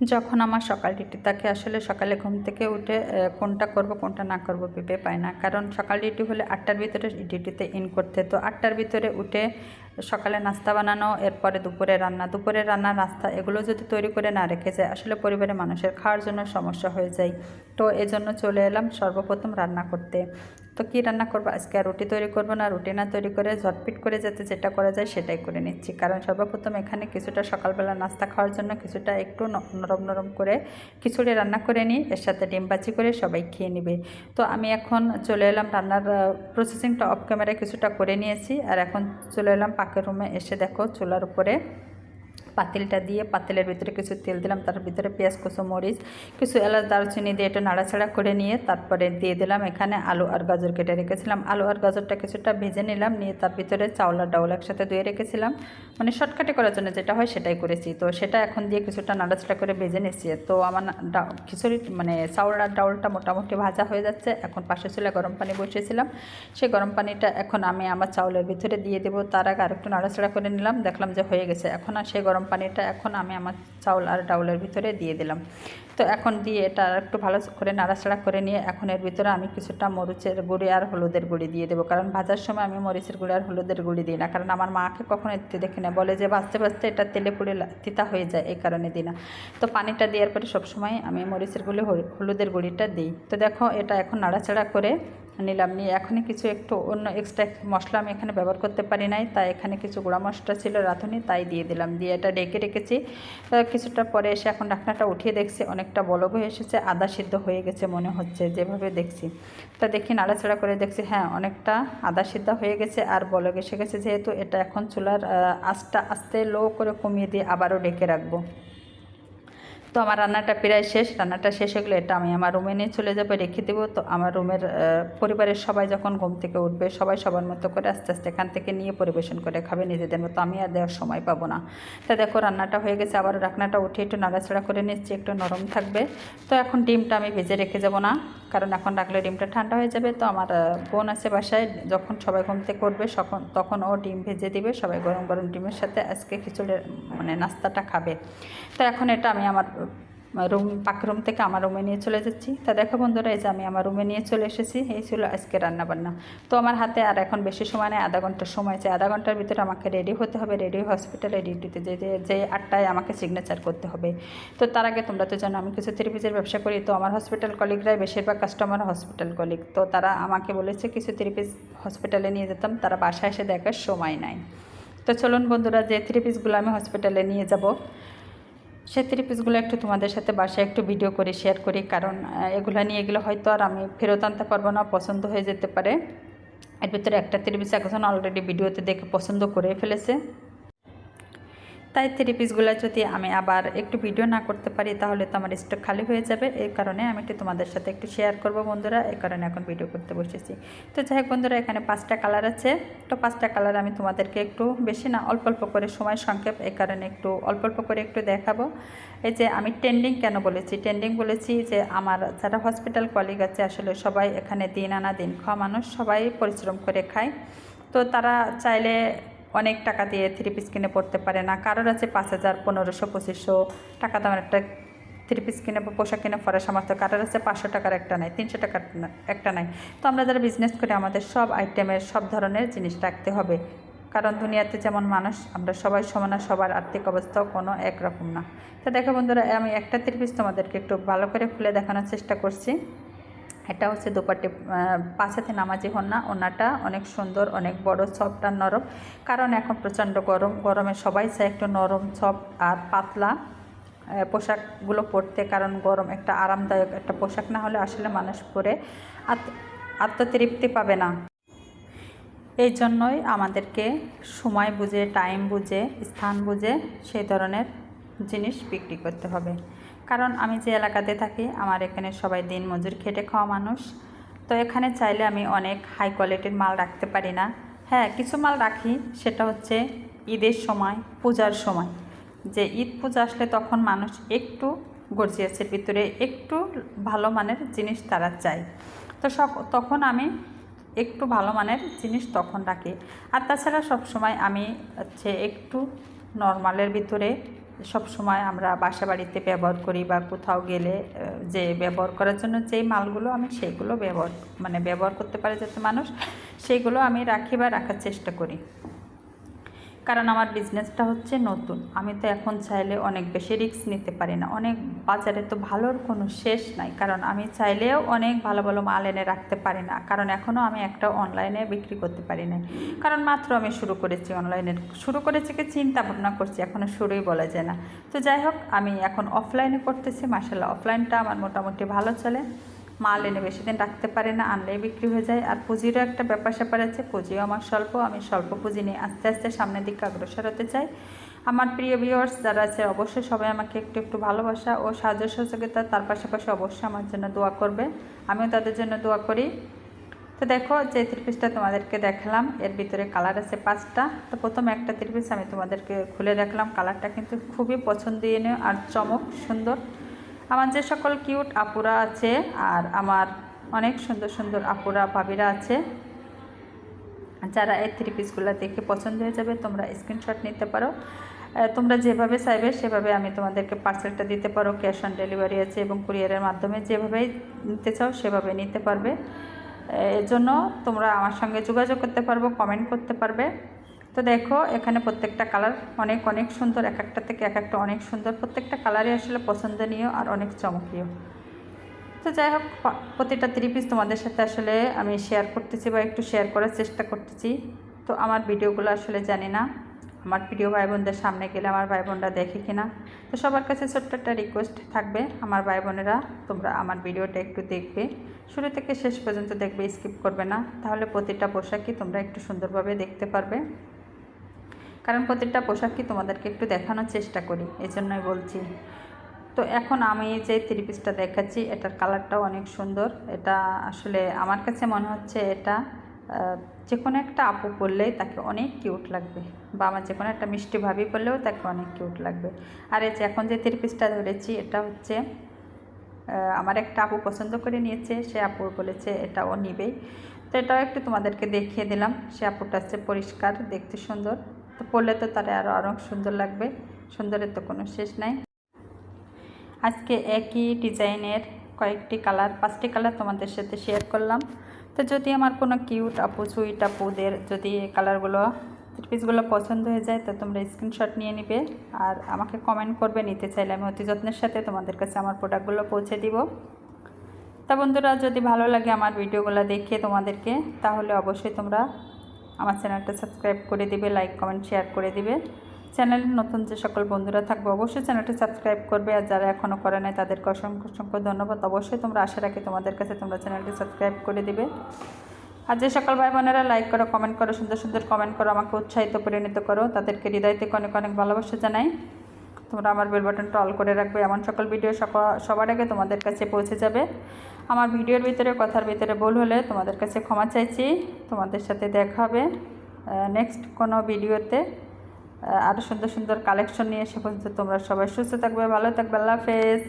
যখন আমার সকাল ডিউটি থাকে আসলে সকালে ঘুম থেকে উঠে কোনটা করব, কোনটা না করব ভেবে পায় না। কারণ সকাল ডিউটি হলে আটটার ভিতরে ডিউটিতে ইন করতে। তো আটটার ভিতরে উঠে সকালে নাস্তা বানানো, এরপরে দুপুরে রান্না। দুপুরে রান্না নাস্তা, এগুলো যদি তৈরি করে না রেখে যায়, আসলে পরিবারের মানুষের খাওয়ার জন্য সমস্যা হয়ে যায়। তো এজন্য চলে এলাম সর্বপ্রথম রান্না করতে। তো কী রান্না করব? আজকে আর রুটি তৈরি করব না, রুটি না তৈরি করে ঝটপিট করে যাতে যেটা করা যায় সেটাই করে নিচ্ছি। কারণ সর্বপ্রথম এখানে কিছুটা সকালবেলা নাস্তা খাওয়ার জন্য কিছুটা একটু নরম নরম করে খিচুড়ি রান্না করে নিই, এর সাথে ডিম বাজি করে সবাই খেয়ে নেবে। তো আমি এখন চলে এলাম রান্নার প্রসেসিংটা অফ ক্যামেরায় কিছুটা করে নিয়েছি, আর এখন চলে এলাম পাকের রুমে এসে দেখো চুলার উপরে। পাতিলটা দিয়ে পাতিলের ভিতরে কিছু তেল দিলাম, তার ভিতরে পেঁয়াজ, কুচো, মরিচ, কিছু এলাচ, দারচিনি দিয়ে একটু নাড়াচাড়া করে নিয়ে তারপরে দিয়ে দিলাম এখানে আলু আর গাজর কেটে রেখেছিলাম। আলু আর গাজরটা কিছুটা ভেজে নিলাম, নিয়ে তার ভিতরে চাউল আর ডাউল একসাথে ধুয়ে রেখেছিলাম। মানে শর্টকাটে করার জন্য যেটা হয় সেটাই করেছি। তো সেটা এখন দিয়ে কিছুটা নাড়াচাড়া করে ভেজে নিচ্ছি। তো আমার খিচুড়ি মানে চাউল আর ডাউলটা মোটামুটি ভাজা হয়ে যাচ্ছে। এখন পাশে চুলে গরম পানি বসিয়েছিলাম। সেই গরম পানিটা এখন আমি আমার চাউলের ভিতরে দিয়ে দেবো। তার আগে আরেকটু নাড়াচাড়া করে নিলাম। দেখলাম যে হয়ে গেছে। এখন আর সেই গরম পানিটা এখন আমি আমার চাউল আর ডাউলের ভিতরে দিয়ে দিলাম। তো এখন দিয়ে এটা একটু ভালো করে নাড়াচাড়া করে নিয়ে এখন এর ভিতরে আমি কিছুটা মরিচের গুঁড়ি আর হলুদের গুঁড়ি দিয়ে দেবো। কারণ ভাজার সময় আমি মরিচের গুঁড়ি আর হলুদের গুঁড়ি দিই না। কারণ আমার মাকে কখনো এতে দেখি না বলে যে ভাজতে ভাজতে এটা তেলে পুড়ে তিতা হয়ে যায়, এই কারণে দিই না। তো পানিটা দেওয়ার পরে সবসময় আমি মরিচের গুঁড়ি, হল- হলুদের গুঁড়িটা দিই। তো দেখো এটা এখন নাড়াচাড়া করে নিলাম। নিয়ে এখনই কিছু একটু অন্য এক্সট্রা মশলা আমি এখানে ব্যবহার করতে পারি নাই। তাই এখানে কিছু গুঁড়া মশলা ছিল, রাঁধুনি, তাই দিয়ে দিলাম। দিয়ে এটা ডেকে রেখেছি। কিছুটা পরে এসে এখন ঢাকনাটা উঠিয়ে দেখছি, অনেকটা বলক হয়ে এসেছে, আদা সিদ্ধ হয়ে গেছে মনে হচ্ছে, যেভাবে দেখছি। তা দেখি নাড়াচাড়া করে দেখছি হ্যাঁ অনেকটা আদা সিদ্ধ হয়ে গেছে আর বলক এসে গেছে। যেহেতু এটা এখন চুলার আঁচটা আস্তে লো করে কমিয়ে দিয়ে আবারও ডেকে রাখব। তো আমার রান্নাটা প্রায় শেষ, রান্নাটা শেষ হয়ে গেলে এটা আমি আমার রুমে নিয়ে চলে যাব, রেখে দেবো। তো আমার রুমের পরিবারের সবাই যখন ঘুম থেকে উঠবে, সবাই সবার মতো করে আস্তে আস্তে এখান থেকে নিয়ে পরিবেশন করে খাবে নিজেদের মতো। আমি আর দেওয়ার সময় পাবো না। তা দেখো রান্নাটা হয়ে গেছে, আবার রান্নাটা উঠে একটু নাড়াচাড়া করে নিচ্ছি, একটু নরম থাকবে। তো এখন ডিমটা আমি ভেজে রেখে যাব না। কারণ এখন রাখলে ডিমটা ঠান্ডা হয়ে যাবে। তো আমার বোন আছে বাসায়, যখন সবাই ঘুম থেকে উঠবে তখন তখন ও ডিম ভেজে দিবে। সবাই গরম গরম ডিমের সাথে আজকে খিচুড়ির মানে নাস্তাটা খাবে। তো এখন এটা আমি আমার রুম, পাক রুম থেকে আমার রুমে নিয়ে চলে যাচ্ছি। তা দেখো বন্ধুরা, এই যে আমি আমার রুমে নিয়ে চলে এসেছি, এই ছিল আজকে রান্না বান্না তো আমার হাতে আর এখন বেশি সময় নেই, আধা ঘণ্টার সময় আছে। আধা ঘণ্টার ভিতরে আমাকে রেডি হতে হবে রেডি হসপিটালে ডিউটিতে যে যে- আটটায় আমাকে সিগনেচার করতে হবে। তো তার আগে তোমরা তো জানো, আমি কিছু থেরাপিজের ব্যবসা করি। তো আমার হসপিটাল কলিগরাই বেশিরভাগ কাস্টমার হসপিটাল কলিগ তো তারা আমাকে বলেছে, কিছু থেরাপিস হসপিটালে নিয়ে যেতাম। তারা বাসায় এসে দেখার সময় নাই। তো চলুন বন্ধুরা, যে থ্রি পিসগুলো আমি হসপিটালে নিয়ে যাব সেই থ্রি পিসগুলো একটু তোমাদের সাথে বাসায় একটু ভিডিও করে শেয়ার করি। কারণ এগুলো নিয়ে এগুলো হয়তো আর আমি ফেরত আনতে পারব না, পছন্দ হয়ে যেতে পারে। এর ভিতরে একটা থ্রি পিস একজন অলরেডি ভিডিওতে দেখে পছন্দ করে ফেলেছে। তাই থ্রি পিসগুলো যদি আমি আবার একটু ভিডিও না করতে পারি, তাহলে তো আমার স্টক খালি হয়ে যাবে। এই কারণে আমি একটু তোমাদের সাথে একটু শেয়ার করব বন্ধুরা। এই কারণে এখন ভিডিও করতে বসেছি। তো যাই হোক বন্ধুরা, এখানে পাঁচটা কালার আছে। তো পাঁচটা কালার আমি তোমাদেরকে একটু বেশি না, অল্প অল্প করে সময় সংক্ষেপ এই কারণে একটু অল্প অল্প করে একটু দেখাবো। এই যে আমি ট্রেন্ডিং কেন বলেছি? ট্রেন্ডিং বলেছি যে আমার যারা হসপিটাল কলিগ আছে, আসলে সবাই এখানে দিন আনা, দিন খাওয়া মানুষ, সবাই পরিশ্রম করে খায়। তো তারা চাইলে অনেক টাকা দিয়ে থ্রি পিস কিনে পড়তে পারে না। কারোর আছে পাঁচ হাজার, পনেরোশো, পঁচিশশো টাকা দামের একটা থ্রি পিস কিনে বা পোশাক কিনে পরার সামর্থ্য। কারোর আছে পাঁচশো টাকার একটা নাই, তিনশো টাকার একটা নাই। তো আমরা যারা বিজনেস করি, আমাদের সব আইটেমের সব ধরনের জিনিস রাখতে হবে। কারণ দুনিয়াতে যেমন মানুষ, আমরা সবাই সমান সবার আর্থিক অবস্থাও কোনো একরকম না। তো দেখো বন্ধুরা, আমি একটা থ্রি পিস তোমাদেরকে একটু ভালো করে খুলে দেখানোর চেষ্টা করছি। এটা হচ্ছে দুপাটে পাঁচ হাতে নামাজি হন্না ওনাটা অনেক সুন্দর, অনেক বড় সফট আর নরম। কারণ এখন প্রচণ্ড গরম, গরমে সবাই চায় একটু নরম সফট আর পাতলা পোশাকগুলো পরতে। কারণ গরম একটা আরামদায়ক একটা পোশাক, না হলে আসলে মানুষ পরে আত্ম আত্মতৃপ্তি পাবে না। এই জন্যই আমাদেরকে সময় বুঝে টাইম বুঝে, স্থান বুঝে সেই ধরনের জিনিস বিক্রি করতে হবে। কারণ আমি যে এলাকাতে থাকি, আমার এখানে সবাই দিন মজুর খেটে খাওয়া মানুষ। তো এখানে চাইলে আমি অনেক হাই কোয়ালিটির মাল রাখতে পারি না। হ্যাঁ কিছু মাল রাখি, সেটা হচ্ছে ঈদের সময়, পূজার সময়। যে ঈদ পূজা আসলে তখন মানুষ একটু গর্জিয়াসের ভিতরে একটু ভালো মানের জিনিস তারা চায়। তো সব, তখন আমি একটু ভালো মানের জিনিস তখন রাখি। আর তাছাড়া সবসময় আমি হচ্ছে একটু নর্মালের ভিতরে সব সময় আমরা বাসা বাড়িতে ব্যবহার করি বা কোথাও গেলে যে ব্যবহার করার জন্য যেই মালগুলো আমি সেইগুলো ব্যবহার মানে ব্যবহার করতে পারে যাতে মানুষ সেইগুলো আমি রাখি বা রাখার চেষ্টা করি। কারণ আমার বিজনেসটা হচ্ছে নতুন। আমি তো এখন চাইলে অনেক বেশি রিস্ক নিতে পারি না। অনেক বাজারে তো ভালোর কোনো শেষ নাই। কারণ আমি চাইলেও অনেক ভালো ভালো মাল এনে রাখতে পারি না। কারণ এখনও আমি একটা অনলাইনে বিক্রি করতে পারি না কারণ মাত্র আমি শুরু করেছি অনলাইনে শুরু করেছি কি চিন্তা ভাবনা করছি এখনও শুরুই বলা যায় না। তো যাই হোক, আমি এখন অফলাইনে করতেছি। মাসাল্লাহ অফলাইনটা আমার মোটামুটি ভালো চলে। মাল এনে বেশি দিন রাখতে পারি না, আনলেই বিক্রি হয়ে যায়। আর পুঁজিরও একটা ব্যাপার স্যাপার আছে, পুঁজিও আমার স্বল্প, আমি স্বল্প পুঁজি নিয়ে আস্তে আস্তে সামনের দিকে অগ্রসর হতে চাই। আমার প্রিয় ভিউয়ার্স যারা আছে, অবশ্যই সবাই আমাকে একটু একটু ভালোবাসা ও সাহায্য সহযোগিতা তার পাশাপাশি অবশ্যই আমার জন্য দোয়া করবে। আমিও তাদের জন্য দোয়া করি। তো দেখো, যে ত্রিপিসটা তোমাদেরকে দেখালাম, এর ভিতরে কালার আছে পাঁচটা। তো প্রথম একটা ত্রিপিস আমি তোমাদেরকে খুলে দেখলাম কালারটা কিন্তু খুবই পছন্দনীয় আর চমক সুন্দর। আমার যে সকল কিউট আপুরা আছে আর আমার অনেক সুন্দর সুন্দর আপুরা ভাবিরা আছে যারা এই থ্রি পিসগুলো দেখে পছন্দ হয়ে যাবে তোমরা স্ক্রিনশট নিতে পারো। তোমরা যেভাবে চাইবে সেভাবে আমি তোমাদেরকে পার্সেলটা দিতে পারো ক্যাশ অন ডেলিভারি আছে এবং কুরিয়ারের মাধ্যমে যেভাবেই নিতে চাও সেভাবে নিতে পারবে। আহ, এর জন্য তোমরা আমার সঙ্গে যোগাযোগ করতে পারব কমেন্ট করতে পারবে। তো দেখো, এখানে প্রত্যেকটা কালার অনেক অনেক সুন্দর, এক একটা থেকে এক একটা অনেক সুন্দর। প্রত্যেকটা কালারই আসলে পছন্দনীয় আর অনেক চমকীয়। তো যাই হোক প্রতিটা থ্রি পিস তোমাদের সাথে আসলে আমি শেয়ার করতেছি বা একটু শেয়ার করার চেষ্টা করতেছি। তো আমার ভিডিওগুলো আসলে জানি না। আমার প্রিয় ভাই বোনদের সামনে গেলে আমার ভাই বোনরা দেখে কিনা। তো সবার কাছে ছোট্ট একটা রিকোয়েস্ট থাকবে, আমার ভাই বোনেরা, তোমরা আমার ভিডিওটা একটু দেখবে। শুরু থেকে শেষ পর্যন্ত দেখবে স্কিপ করবে না। তাহলে প্রতিটা পোশাকই তোমরা একটু সুন্দরভাবে দেখতে পারবে। কারণ প্রতিটা পোশাকই তোমাদেরকে একটু দেখানোর চেষ্টা করি এই জন্যই বলছি। তো এখন আমি যে থ্রি পিসটা দেখাচ্ছি, এটার কালারটাও অনেক সুন্দর। এটা আসলে আমার কাছে মনে হচ্ছে এটা যে কোনো একটা আপু পরলেই তাকে অনেক কিউট লাগবে বা আমার যে কোনো একটা মিষ্টি ভাবি পরলেও তাকে অনেক কিউট লাগবে। আর এই যে এখন যে থ্রি পিসটা ধরেছি, এটা হচ্ছে আমার একটা আপু পছন্দ করে নিয়েছে, সে আপু বলেছে এটা ও নিবেই তো এটাও একটু তোমাদেরকে দেখিয়ে দিলাম, সে আপুটা হচ্ছে পরিষ্কার, দেখতে সুন্দর। তো পরলে তো তারা আরও অনেক সুন্দর লাগবে। সুন্দরের তো কোনো শেষ নাই। আজকে একই ডিজাইনের কয়েকটি কালার, পাঁচটি কালার তোমাদের সাথে শেয়ার করলাম। তো যদি আমার কোনো কিউট আপু সুইট আপুদের যদি কালারগুলো পিসগুলো পছন্দ হয়ে যায়, তো তোমরা স্ক্রিনশট নিয়ে নিবে। আর আমাকে কমেন্ট করবে, নিতে চাইলে আমি অতি যত্নের সাথে তোমাদের কাছে আমার প্রোডাক্টগুলো পৌঁছে দিব। তা বন্ধুরা, যদি ভালো লাগে আমার ভিডিওগুলো দেখে তোমাদেরকে, তাহলে অবশ্যই তোমরা আমার চ্যানেলটা সাবস্ক্রাইব করে দিবে, লাইক, কমেন্ট, শেয়ার করে দেবে। চ্যানেলের নতুন যে সকল বন্ধুরা থাকবে, অবশ্যই চ্যানেলটি সাবস্ক্রাইব করবে। আর যারা এখনও করে নাই, তাদেরকে অসংখ্য অসংখ্য ধন্যবাদ। অবশ্যই তোমরা আশা রাখি তোমাদের কাছে তোমরা চ্যানেলটি সাবস্ক্রাইব করে দেবে। আর যে সকল ভাই বোনেরা লাইক করো কমেন্ট করো, সুন্দর সুন্দর কমেন্ট করো, আমাকে উৎসাহিত পরিণত করো, তাদেরকে হৃদয় থেকে অনেক অনেক ভালোবাসা জানাই। তোমরা আমার বেল বাটনটা অল করে রাখবে। এমন সকল ভিডিও সবার আগে তোমাদের কাছে পৌঁছে যাবে। আমার ভিডিওর ভিতরে, কথার ভিতরে ভুল হলে তোমাদের কাছে ক্ষমা চাইছি। তোমাদের সাথে দেখা হবে নেক্সট কোনো ভিডিওতে আরও সুন্দর সুন্দর কালেকশন নিয়ে এসে পর্যন্ত তোমরা সবাই সুস্থ থাকবে, ভালো থাকবে। আল্লাহ হাফেজ।